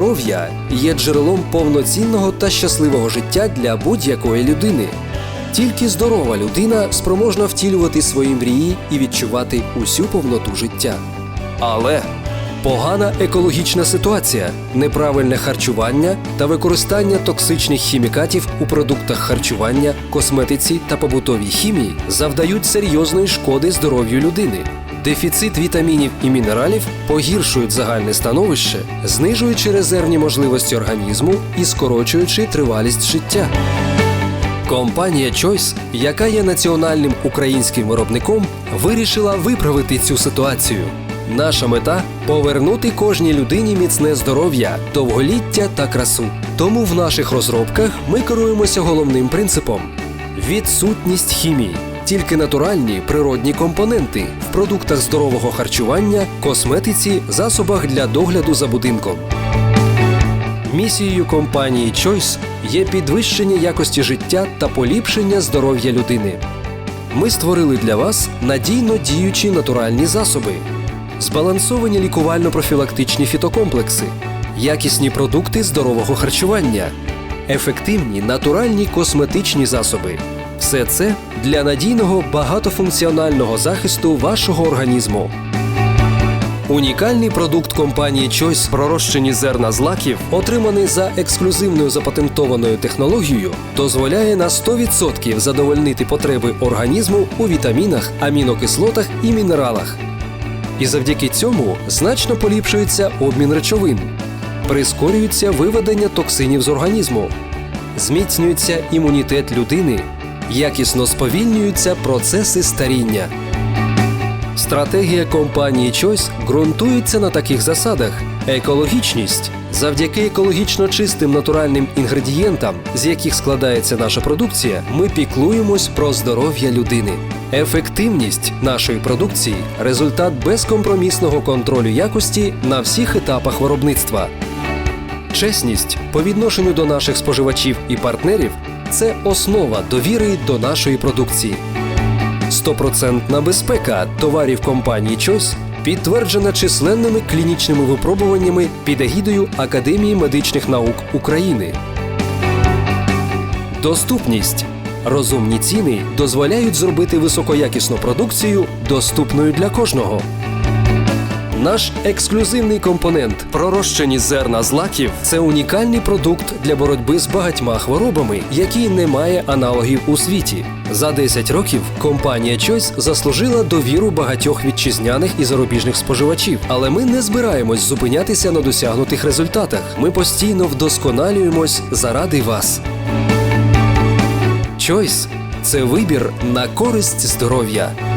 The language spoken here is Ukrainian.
здоров'я є джерелом повноцінного та щасливого життя для будь-якої людини. Тільки здорова людина спроможна втілювати свої мрії і відчувати усю повноту життя. Але погана екологічна ситуація, неправильне харчування та використання токсичних хімікатів у продуктах харчування, косметиці та побутовій хімії завдають серйозної шкоди здоров'ю людини. Дефіцит вітамінів і мінералів погіршують загальне становище, знижуючи резервні можливості організму і скорочуючи тривалість життя. Компанія Choice, яка є національним українським виробником, вирішила виправити цю ситуацію. Наша мета повернути кожній людині міцне здоров'я, довголіття та красу. Тому в наших розробках ми керуємося головним принципом: відсутність хімії, тільки натуральні природні компоненти в продуктах здорового харчування, косметиці, засобах для догляду за будинком. Місією компанії Choice є підвищення якості життя та поліпшення здоров'я людини. Ми створили для вас надійно діючі натуральні засоби, збалансовані лікувально-профілактичні фітокомплекси, якісні продукти здорового харчування, ефективні натуральні косметичні засоби. Все це для надійного багатофункціонального захисту вашого організму. Унікальний продукт компанії Choice пророщені зерна злаків, отриманий за ексклюзивною запатентованою технологією, дозволяє на 100% задовольнити потреби організму у вітамінах, амінокислотах і мінералах. І завдяки цьому значно поліпшується обмін речовин, прискорюється виведення токсинів з організму, зміцнюється імунітет людини, якісно сповільнюються процеси старіння. Стратегія компанії Choice ґрунтується на таких засадах: екологічність. Завдяки екологічно чистим натуральним інгредієнтам, з яких складається наша продукція, ми піклуємось про здоров'я людини. Ефективність нашої продукції результат безкомпромісного контролю якості на всіх етапах виробництва. Чесність по відношенню до наших споживачів і партнерів це основа довіри до нашої продукції. Стопроцентна безпека товарів компанії Choice підтверджена численними клінічними випробуваннями під егідою Академії медичних наук України. Доступність. Розумні ціни дозволяють зробити високоякісну продукцію доступною для кожного. Наш ексклюзивний компонент пророщені зерна злаків це унікальний продукт для боротьби з багатьма хворобами, який не має аналогів у світі. За 10 років компанія Choice заслужила довіру багатьох вітчизняних і зарубіжних споживачів, але ми не збираємось зупинятися на досягнутих результатах. Ми постійно вдосконалюємось заради вас. Choice – це вибір на користь здоров'я.